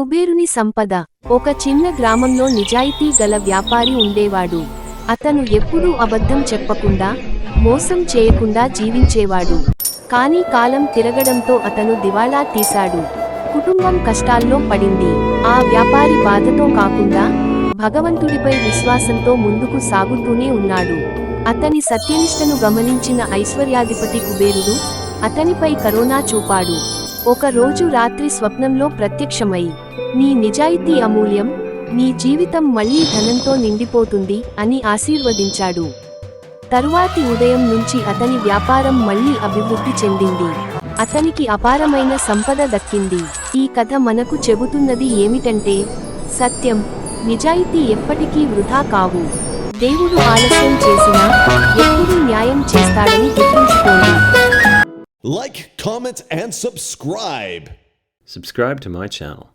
కుబేరుని సంపద. ఒక చిన్న గ్రామంలో నిజాయితీ గల వ్యాపారి ఉండేవాడు. అతను ఎప్పుడూ అబద్ధం చెప్పకుండా మోసం చేయకుండా జీవించేవాడు. కానీ కాలం తిరగడంతో అతను దివాళా తీశాడు. కుటుంబం కష్టాల్లో పడింది. ఆ వ్యాపారి బాధతో కాకుండా భగవంతుడిపై విశ్వాసంతో ముందుకు సాగుతూనే ఉన్నాడు. అతని సత్యనిష్టను గమనించిన ఐశ్వర్యాధిపతి కుబేరుడు అతనిపై కరోనా చూపాడు. ఒక రోజు రాత్రి స్వప్నంలో ప్రత్యక్షమై నీ నిజాయితీ అమూల్యం నీ జీవితం మళ్ళీ ధనంతో నిండిపోతుంది అని ఆశీర్వదించాడు. తరువాతి ఉదయం నుంచి అతని వ్యాపారం మళ్ళీ అభివృద్ధి చెందింది. అతనికి అపారమైన సంపద దక్కింది. ఈ కథ మనకు చెబుతున్నది ఏమిటంటే సత్యం నిజాయితీ ఎప్పటికీ వృధా కావు. దేవుడు ఆలస్యం Like, comment, and subscribe. Subscribe to my channel.